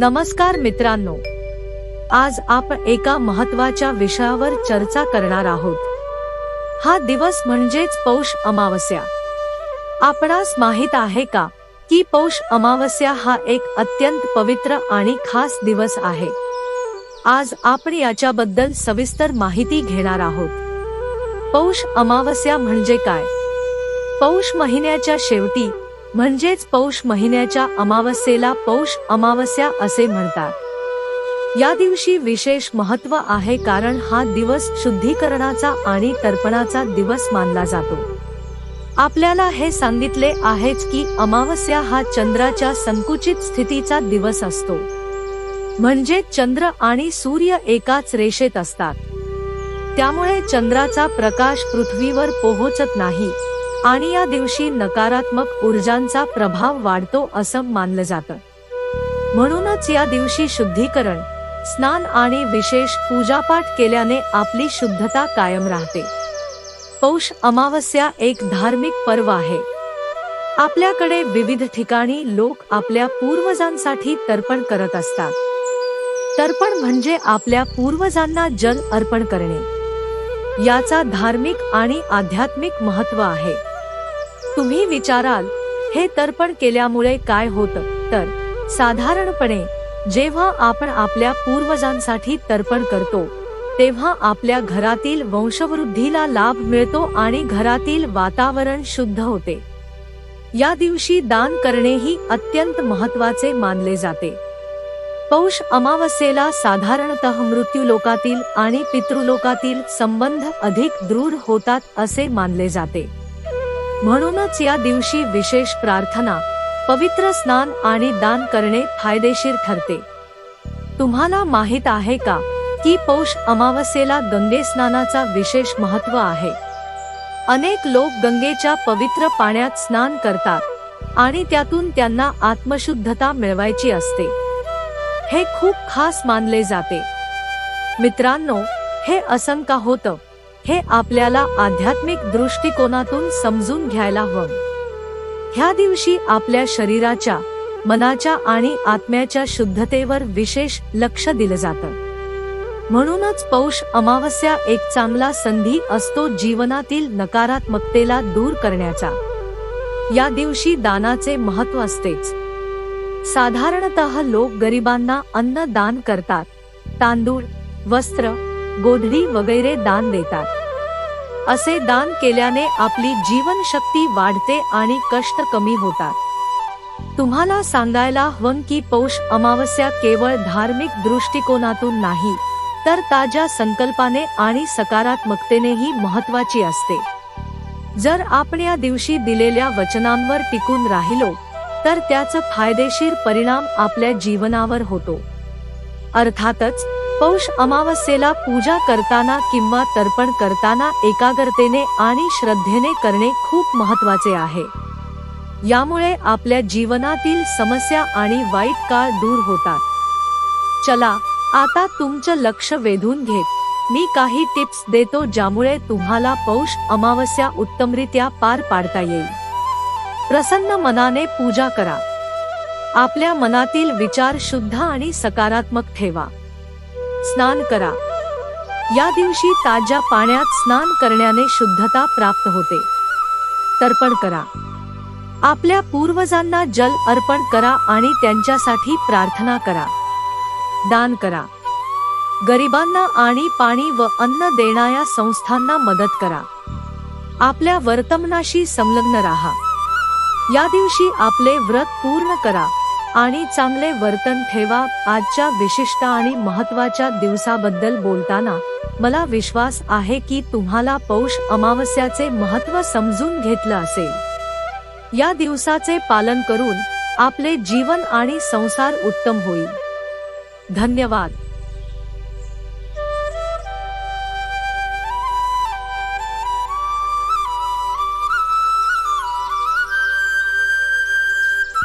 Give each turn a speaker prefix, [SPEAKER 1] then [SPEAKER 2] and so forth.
[SPEAKER 1] नमस्कार मित्रांनो. आज आपण एका महत्त्वाच्या विषयावर चर्चा करणार आहोत. हा दिवस म्हणजेच पौष अमावस्या. आपणास माहीत आहे का की पौष अमावस्या हा एक अत्यंत पवित्र आणि खास दिवस आहे. आज आपण याच्याबद्दल सविस्तर माहिती घेणार आहोत. पौष अमावस्या म्हणजे काय? पौष महिन्याच्या शेवटी म्हणजेच पौष महिन्याच्या अमावस्येला पौष अमावस्या असे म्हणतात. या दिवशी विशेष महत्त्व आहे कारण हा दिवस शुद्धीकरणाचा आणि तर्पणाचा दिवस मानला जातो. आपल्याला हे सांगितले आहेच की अमावस्या हा चंद्राच्या संकुचित स्थितीचा दिवस असतो. म्हणजे चंद्र आणि सूर्य एकाच रेषेत असतात. त्यामुळे चंद्राचा प्रकाश पृथ्वीवर पोहोचत नाही. आणि या दिवशी नकारात्मक ऊर्जांचा प्रभाव वाढतो असं मानलं जातं. म्हणूनच या दिवशी शुद्धीकरण स्नान आणि विशेष पूजापाठ केल्याने आपली शुद्धता कायम राहते. पौष अमावस्या एक धार्मिक पर्व आहे. आपल्याकडे विविध ठिकाणी लोक आपल्या पूर्वजांसाठी तर्पण करत असतात. तर्पण म्हणजे आपल्या पूर्वजांना जल अर्पण करणे. याचा धार्मिक आणि आध्यात्मिक महत्त्व आहे. तुम्ही विचाराल हे तर्पण केल्यामुळे काय होतं? तर साधारणपणे जेव्हा आपण आपल्या पूर्वजांसाठी तर्पण करतो तेव्हा आपल्या घरातील वंशवृद्धीला लाभ मिळतो आणि घरातील वातावरण शुद्ध होते. या दिवशी दान करणेही अत्यंत महत्त्वाचे मानले जाते. पौष अमावस्येला साधारणतः मृत्यूलोकातील आणि पितृलोकातील संबंध अधिक दृढ होतात असे मानले जाते. म्हणूनच या दिवशी विशेष प्रार्थना पवित्र स्नान आणि दान करणे फायदेशीर ठरते. तुम्हाला माहीत आहे का की पौष अमावस्येला गंगे स्नानाचा विशेष महत्त्व आहे? अनेक लोक गंगेच्या पवित्र पाण्यात स्नान करतात आणि त्यातून त्यांना आत्मशुद्धता मिळवायची असते. हे खूप खास मानले जाते. मित्रांनो हे असंका होतं. हे आपल्याला आध्यात्मिक दृष्टिकोनातून समजून घ्यायला हवं. ह्या दिवशी आपल्या शरीराच्या मनाच्या आणि आत्म्याच्या शुद्धतेवर विशेष लक्ष दिलं जातं. म्हणूनच पौष अमावस्या एक चांगला संधी असतो जीवनातील नकारात्मकतेला दूर करण्याचा. या दिवशी दानाचे महत्त्व असतेच. साधारणतः लोक गरिबांना अन्न दान करतात. तांदूळ वस्त्र गोधडी वगैरे दान देतात. असे दान केल्याने आपली जीवनशक्ती वाढते आणि कष्ट कमी होतात. तुम्हाला सांगायला हवं की पौष अमावस्या केवळ धार्मिक दृष्टिकोनातून नाही तर ताज्या संकल्पाने आणि सकारात्मकतेनेही महत्वाची असते. जर आपण या दिवशी दिलेल्या वचनांवर टिकून राहिलो तर त्याचा फायदेशीर परिणाम आपल्या जीवनावर होतो. अर्थातच पौष अमावस्येला पूजा करताना किंवा तर्पण करताना एकाग्रतेने आणि श्रद्धेने करणे खूप महत्त्वाचे आहे. यामुळे आपल्या जीवनातील समस्या आणि वाईट काळ दूर होतात. चला आता तुमचं लक्ष वेधून घेत. मी काही टिप्स देतो ज्यामुळे तुम्हाला पौष अमावस्या उत्तमरित्या पार पाडता येईल. प्रसन्न मनाने पूजा करा. आपल्या मनातील विचार शुद्ध आणि सकारात्मक ठेवा. स्नान करा. या दिवशी ताज्या पाण्यात स्नान करण्याने शुद्धता प्राप्त होते. तर्पण करा. आपल्या पूर्वजांना जल अर्पण करा आणि त्यांच्यासाठी प्रार्थना करा. दान करा. गरिबांना आणि पाणी व अन्न देणाऱ्या संस्थांना मदत करा. आपल्या वर्तमनाशी संलग्न राहा. या दिवशी आपले व्रत पूर्ण करा. आणि चांगले वर्तन ठेवा. आजच्या विशिष्ट आणि महत्त्वाच्या दिवसाबद्दल बोलताना मला विश्वास आहे की तुम्हाला पौष अमावस्याचे महत्त्व समजून घेतलं असेल. या दिवसाचे पालन करून आपले जीवन आणि संसार उत्तम होईल. धन्यवाद.